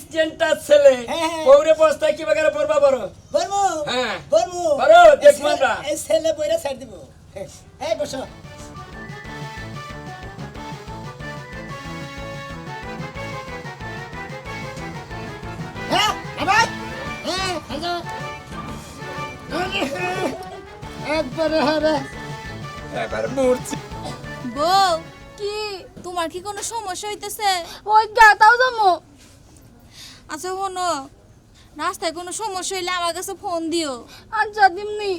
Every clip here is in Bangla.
স্ট্যান্ডার ছেলে। হ্যাঁ, হ্যাঁ। পৌরে বস্তায় কি বাগারে পড়বা বড় বলব হ্যাঁ। বলো, এই দেখব এই ছেলে বইরা ছাড় দিব। এই বসো। হ্যাঁ আবার? হ্যাঁ হ্যালো। একবারে হবে। এবার মরছি। বউ কি? তোমার কি কোনো সমস্যা হইতেছে? ওই গাতাও জমো। আচ্ছা শোনো রাস্তায় কোনো সমস্যা হইলে আমার কাছে ফোন দিও। আচ্ছা দিমনি।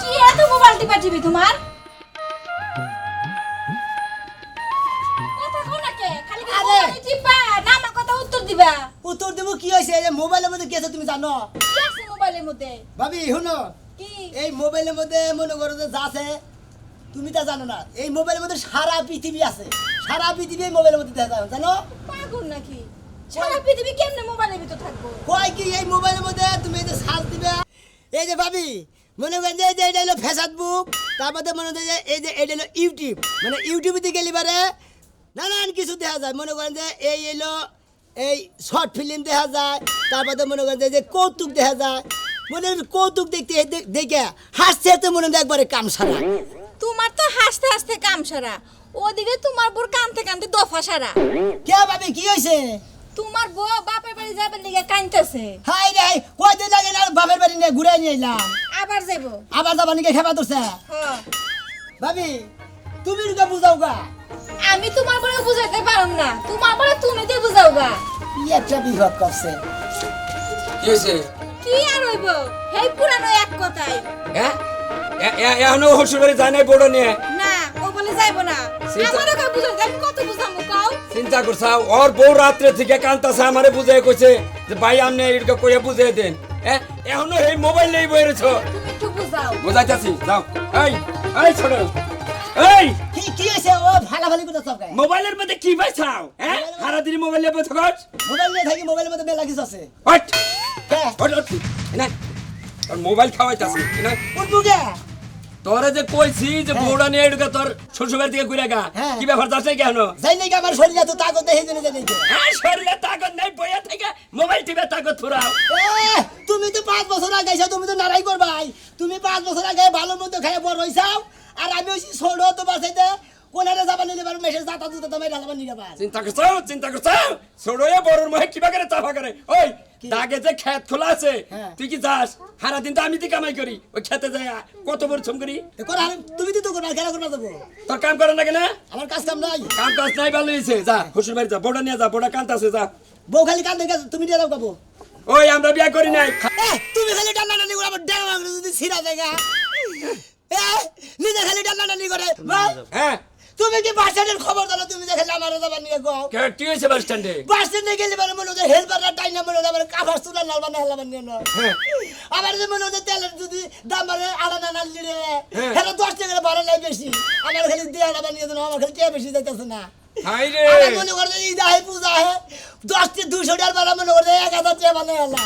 কি এত মোবাইল টিপা টিপি তোমার? কথা কও কে? খালি মোবাইল টিপা না আমার কথা উত্তর দিবা। উত্তর দেবো কি হয়েছে এই মোবাইলের মধ্যে কি আছে তুমি জানো? কি আছে মোবাইলের মধ্যে? ভাবি শুনো। কি? এই মোবাইলের মধ্যে মনে করো যে যা আছে তুমি তা জানো না। এই মোবাইলের মধ্যে সারা পৃথিবী আছে। সারা পৃথিবী এই মোবাইলের মধ্যে দেখা যায় জানো? পাগল নাকি? সারা পৃথিবী কেমনে মোবাইলের ভিতর থাকব? কয় কি এই মোবাইলের মধ্যে তুমি এই যে সার্চ দিবে? এই যে ভাবি মনে করেন যে এই যে এটা হলো ফেসবুক তারপরে মনে করেন যে এই যে এটা হলো ইউটিউব। মানে ইউটিউবে গেলে পারে নানান কিছু দেখা যায়। মনে করেন যে এই এলো এই শর্ট ফিল্ম দেখা যায় তারপরে মনে করেন যে কৌতুক দেখা যায়। মনে কৌতুক দেখতে দেখে হাসতে তো মনে হয় একবারে কাম সারা তোমার তো হাসতে হাসতে কাম সারা ওদিকে তোমার বোর কানতে কানতে দফা সারা। কে ভাবি কি হয়েছে তোমার বউ বাপের বাড়ি যাবেন দিকে কানতেছে হাই রে কয়দিন আগে না বাপের বাড়ি নিয়ে ঘুরে নিয়ে এলাম। আবার যাব আবার যাবার নিকে খেপা ধরছে? হ্যাঁ। ভাবি তুমি নুকা বুঝাও গা আমি তোমার বড় বুঝাইতে পারম না। তোমার বড় তুমি তো বুঝাও গা কি একটা করছে। কি হয়েছে কি আর হইব? হেই পুরানো এক কথাই। হ্যাঁ এখনও হসুর বাড়ি যায় নাই বড় নিয়ে? না ও বলে যাইবো না। চিন্তা- আমারও কা বুঝাইতে আমি কত বুঝামু কও? চিন্তা করছা ওর বউ রাত্রে থেকে কান্তাছে আমারে বুঝাই কইছে যে ভাই আপনি এরকম কইয়া বুঝাই দেন। হ্যাঁ এখনও এই মোবাইল নেই বুঝাও। বুঝাইতাছি যাও। এই এই ছোট এই! কি কি হয়েছে? ও ভালা ভালি কথা সব গায়ে মোবাইলের মধ্যে কি পাইছাও হ্যাঁ? সারা দিন মোবাইল নিয়ে বসে কর মোবাইল নিয়ে থাকি মোবাইলের মধ্যে মেলা কিছু আছে। ওট ওট হট না মোবাইল খাওয়াইতাছি। না। উঠবু কে তোরে যে কইছি যে বউড়া নিয়ে এডুকা তোর শ্বশুরবাড়ি থেকে ঘুরে গা হ্যাঁ। কি ব্যাপার যাচ্ছে কেন? যাই নাই আমার শরীরে তো তাগত দেখে জেনে জানি হ্যাঁ শরীরে তাকত নাই বইয়া থেকে মোবাইল টিপে তাকত থুরাও। তুমি তো পাঁচ বছর আগে আইসা তুমি তো নারাই করবাই। তুমি পাঁচ বছর আগে ভালো মতো খাইয়ে বড় হইছাও আর আমি ওই ছোট তো বাসাইতে কোনারে যাবা নিলে পারো দাতা তোমায় ঢালাবার নিয়ে পার চিন্তা করছ? চিন্তা করছ? ছোড়য়ে বড়র মহে কিবা করে চাপা করে? ওই দাগে যে ক্ষেত খোলা আছে হ্যাঁ। তুই কি যাস? সারা দিন তো আমি তো কামাই করি। ওই খেতে যাই কত পরিশ্রম করি? করা তুমি তো করবা করবা দেবো তোর কাম করে না কেন? আমার কাজ কাম নাই। কাম কাজ নাই ভালো হয়েছে যা শ্বশুর বাড়ি যা বড়া নিয়ে যা বড়া কান্ত আছে যা। বউ খালি কান দেখে তুমি দিয়ে দাও কাবো। ওই আমরা বিয়া করি নাই। এ, তুমি খালি টান্না টানি করে আমার মাংস যদি ছিঁড়া জায়গা এ, নিজে খালি টান্না টানি করে হ্যাঁ তুমি কি বাস স্ট্যান্ডের খবর দাও তুমি যে খালি আমার যাবার নিয়ে গো। কে- কি হয়েছে বাস স্ট্যান্ডে? বাস স্ট্যান্ডে গেলে মানে মনে হচ্ছে হেলপাররা টাইম না মনে হচ্ছে কাভার তুলা নাল বানা হেলাবার নিয়ে। হ্যাঁ। আবার যে মনে হচ্ছে তেলের যদি দাম বাড়ে আলাদা নাল দিলে হ্যাঁ। হেলা দশ টাকা ভাড়া নাই বেশি। আমার খালি দিয়ে আলাদা নিয়ে দেন আমার খালি কে বেশি যাইতেছে না। আমার মনে করে ঈদ আহে পূজা আহে দশটি দুশো টাকার ভাড়া মনে করে এক হাজার টাকা বানা হেলা।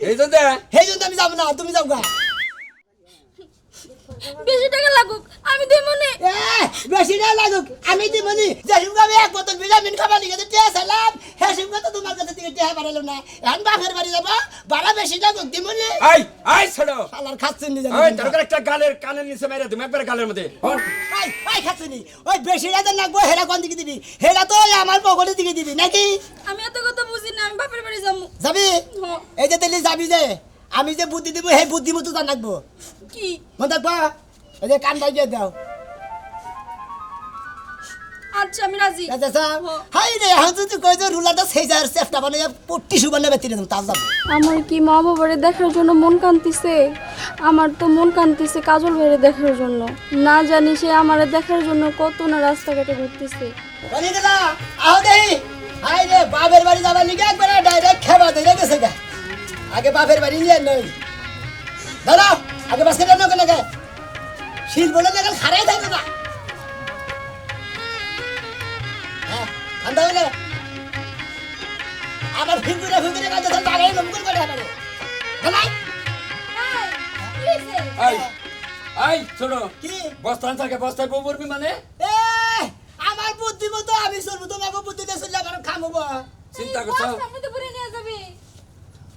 এই দেখ জন্য আমি যাব না তুমি যাও গা। বেশি টাকা লাগুক আমি দেব নে। এ, বেশি না লাগুক আমি দিব নি। যেসব আমি এক বোতল ভিটামিন খাবার লিখে তো টিয়া চাইলাম হেসিম তো তোমার কাছে থেকে টিয়া বাড়ালো না। এখন বাপের বাড়ি যাবা বাড়া বেশি লাগুক দিব নি। আই আই ছোড়ো শালার খাচ্ছেন নি ওই তোর একটা গালের কানের নিচে মেরে তুমি একবার গালের মধ্যে। আই আই খাচ্ছেন নি। ওই বেশি রাতে লাগবো হেরা কোন দিকে দিবি? হেরা তো আমার পকেটের দিকে দিবি নাকি? আমি এত কথা বুঝি না আমি বাপের বাড়ি যাব। যাবি। এই যে তেলি যাবি যে। আমি যে বুদ্ধি দিব সেই বুদ্ধি মতো জান রাখব কি? মন থাকবা? এই যে কান বাজিয়ে দাও। আচ্ছা আমি রাজি। আচ্ছা হাই রে তুই কই যে রুলারটা সেই বেতিয়ে দেবো তার যাব আমার কি মা বাবারে দেখার জন্য মন কান্তিছে? আমার তো মন কান্তিছে কাজল ভাইরে দেখার জন্য। না জানি সে আমারে দেখার জন্য কত না রাস্তাঘাটে ঘুরতেছে। বলি গেলা আহ দেই। হাই রে বাবের বাড়ি যাবার লিগে একবার ডাইরেক্ট আগে বাপের বাড়ি নিয়ে নই দাঁড়া আগে বাস কেটে নৌকে নাকি শিল বলে নাকি খারাই থাকবে না হ্যাঁ ঠান্ডা আবার ফিঙ্গুরে ফিঙ্গুরে কাজে তো লাগাই নমকুর করে হবে দাঁড়াই এই শোনো। কি? বস্তান থাকে বস্তায় বউ মানে? এ আমার বুদ্ধি মতো আমি চলবো তোমাকে বুদ্ধি দিয়ে চললে আমার খামবো চিন্তা করছ?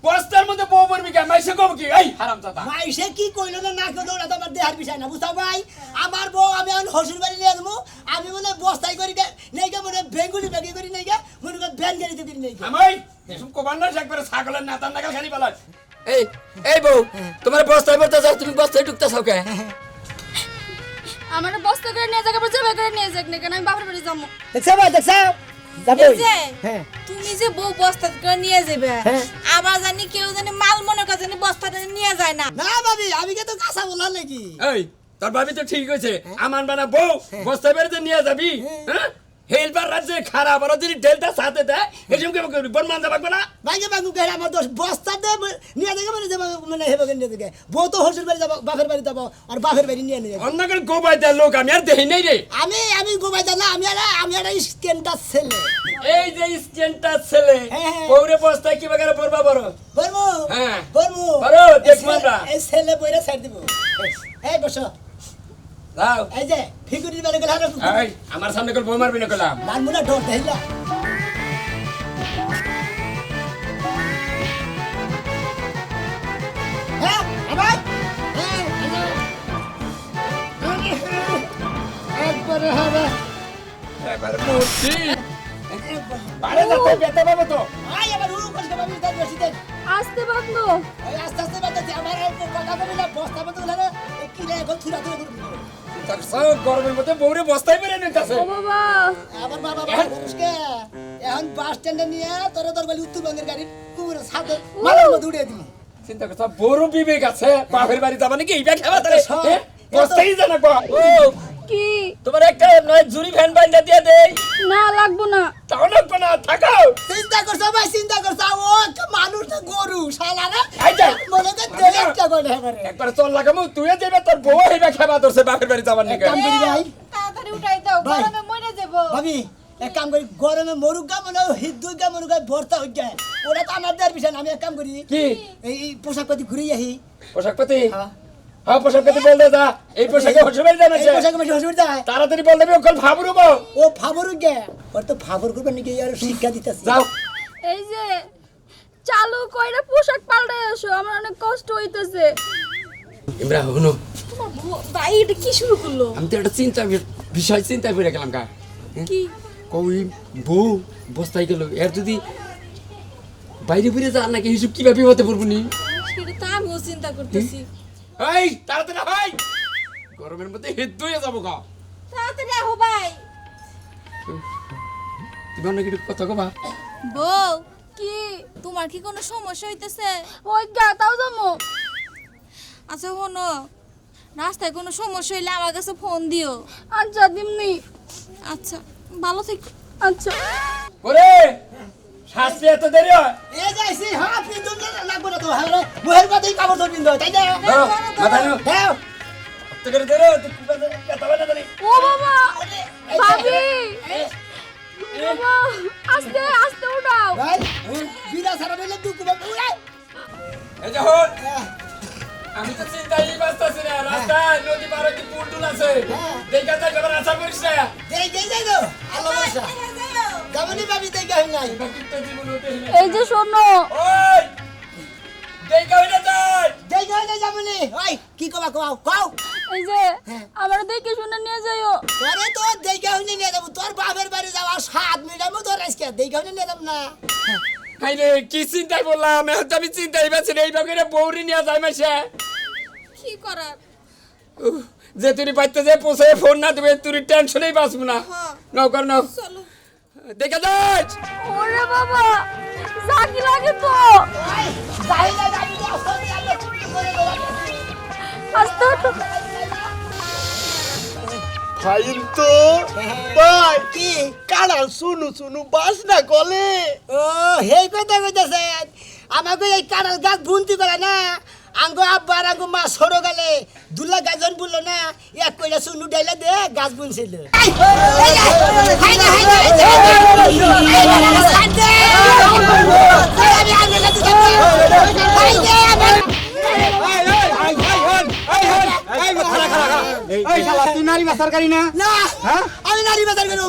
বস্তার মধ্যে যাবি বউ করবি কে? মাইসে কব কি? এই হারাম দাদা মাইসে কি কইলো না না কইলো ওরা তো আমার দেহার বিষয় না বুঝতে ভাই? আমার বউ আমি এখন হসুর বাড়ি নিয়ে আসব আমি মনে বস্তাই করি নেই গে মনে বেঙ্গুলি বেগে করি নেই গে মনে করি ব্যান গাড়িতে করি নেই গে। আমাই এসব কোবান না একবারে ছাগলের নাতার নাগাল খালি পালায়। এই এই বউ তোমার বস্তায় পড়তে যাও তুমি বস্তায় ঢুকতে চাও কে? আমার বস্তা করে নিয়ে যাক আবার জবাই করে নিয়ে যাক না কেন আমি বাপের বাড়ি যাব। দেখছ ভাই দেখছ? হ্যাঁ। তুমি যে বউ বস্তা করে নিয়ে যাবে হ্যাঁ। আবার জানি কেউ জানি মাল মনে করে জানি বস্তাটা নিয়ে যায় না। না ভাবি আমি কে তো কাঁচা বললাম নাকি? এই তোর ভাবি তো ঠিক হয়েছে আমার বানা বউ বস্তা বেড়ে নিয়ে যাবি হ্যাঁ? হেলবার রাজ্যে খারাপ আর যদি ডেলটা সাথে দেয় এসব কেমন করবি বন মান যাবাক না ভাইকে বাবু কে আমার দোষ? বস্তা দে নিয়ে দেখে মানে যাব মানে হেবে নিয়ে দেখে বউ তো হসুর বাড়ি যাব বাপের বাড়ি যাব আর বাপের বাড়ি নিয়ে নিয়ে অন্য করে গোবাই দেয় লোক আমি আর দেখি নাই রে। আমি আমি গোবাই দা না আমি আর আমি আর স্কেনটা ছেলে। এই যে স্ক্যানটা ছেলে হ্যাঁ, হ্যাঁ। পৌরে বস্তায় কি বাগারে পড়বা বড় বলব হ্যাঁ। এই দেখব ছেলে- আমরা। এই ছেলে বইরা ছাড় দিব। এই বসো। যাও এই যে ফিকুরির বেলা গেলে এই আমার সামনে কল বই মারবি না কলাম মানবো না ডর একবারে হবে। যাতে বেতা পাবো তো। আই আবার উড়ু কষ্ট পাবি তার বাঁধলো আস্তে আস্তে বাতাছি আমার কথা বলি না বস্তা গেলে না এখন থুরা থুরা করবি। তার সব গরমের মধ্যে বউরে বস্তায় বেড়ে নিতেছে। ও বাবা। আমার বাবা বাবা পুরুষকে। এখন বাস স্ট্যান্ডে নিয়ে তোর তোর বলি উত্তরবঙ্গের গাড়ির কুকুরের সাথে মালার মধ্যে উড়িয়ে দিবি। চিন্তা করছ বড় বিবেক আছে বাপের বাড়ি যাবা নাকি? এইটা খেবা সব- হ্যাঁ? বস্তাই জানা গো। ও কি? তোমার একটা নয় জুরি ফ্যান বাইন্দা দিয়ে দেই। না লাগবো না। তাও না কোনা থাকাও চিন্তা করছ ভাই চিন্তা করছ। ও মানুষ না গরু শালা না আই মনে কর দেড়টা করে একবার চল লাগামু তুই যাবে তোর বউ হইবা খেবা তোরছে বাপের বাড়ি যাবার এক কাম করি ভাই। তাড়াতাড়ি উঠাই দাও গরমে মরে যাব। ভাবি এক কাম করি গরমে মরুক গা মনে হিন্দু গা মরুক গা ভর্তা হয়ে যায়। ওরা তো আমার দেওয়ার বিষয় আমি এক কাম করি কি? এই পোশাক পাতি ঘুরে আহি। পোশাক পাতি? হ্যাঁ। হ্যাঁ পোশাক পাতি বল দে যা। এই পোশাকে হসে যাবে এই পোশাক মাসে হসুর যায় তাড়াতাড়ি বল দেবে ওকল ভাবরু ও ফাবর গে। ওর তো ফাবর করবে নাকি আর শিক্ষা দিতেছে। যাও। এই যে চালু কইরা পোশাক পাল্টে এসো আমার অনেক কষ্ট হইতেছে। ইমরা হুনো। ভাই এটা কি শুরু করল? আমি তো একটা চিন্তা বিষয় চিন্তা করে গেলাম কা কি? কই বউ বস্তায় গেল। এর যদি বাইরে ফিরে যা নাকি হিসুব কীভাবে হতে পারব নি? সেটা তো আমিও চিন্তা করতেছি। এই তাড়াতাড়ি ভাই গরমের মধ্যে হেদ হয়ে যাব গা। তাড়াতাড়ি আহো ভাই। তুমি অনেক একটু কথা কবা। বউ কি? তোমার কি কোনো সমস্যা হইতেছে? ওই গা তাও যাব। আচ্ছা শোনো। রাস্তায় কোনো সমস্যা হইলে আমার কাছে ফোন দিও। আচ্ছা দিমনি। আচ্ছা ভালো থেকো। আচ্ছা। ওরে শাস্তি এত দেরি হয়? এ যাইছি হ্যাঁ পিন্দুন না লাগবো না তো হ্যাঁ মুহের মধ্যেই কাপড় ধরে পিন্দো তাই না? দাও, মাথা নাও। দাও তো করে দেরো তুই কথা বলে ও বাবা ভাবি। বাবা। আস্তে আস্তে উঠাও। ভাই বিনা সারা বলে দুঃখ পাবো উড়াই এই যে হন আমি তো চিন্তাই বাঁচতেছি না রাস্তায় নদী পার কি পুল টুল আছে? দেখা যাক এবার আশা করিস না। দেই দেই দেই গো আল্লাহ বর্ষা যাবনি ভাবি দেই গাই নাই। হলে এই যে শোনো। ওই দেখা হইলে যায় দেই গাই নাই যাবনি। ওই কি কবা কও কও। এই যে আমার দেখে শুনে নিয়ে যাইও তোরে তো দেই গাই নিয়ে যাব তোর বাপের বাড়ি যাওয়া সাত মিনিটার তোর আজকে দেই গাই নিয়ে যাব না হাইরে কি চিন্তাই বললাম এখন তো আমি চিন্তাই পাচ্ছি না এইভাবে করে বৌরি নিয়ে যায় মাসে কি করার উহ, যে তুই পাইতে যে পোষে ফোন না দেবে তুই টেনশনেই বাঁচবো না হ্যাঁ। নাও কর নাও দেখে যাস ওরে বাবা জাকি লাগে তো যাই না যাবি না আস্তে ফাইল তো ভাই কি কাড়া শুনু শুনু বাস না গলে ও হেই কথা কইতাছে আমাকে এই কাঁঠাল গাছ বুনতি করে না আঙ্গো আব্বা আর আঙ্গো মা সরো গেলে দুলা গাজন বলল না এক কইরা শুনু ডাইলা দে গাছ বুনছিল এই শালা তুই নারী বাসার গাড়ি না? না আমি নারী বাজার করে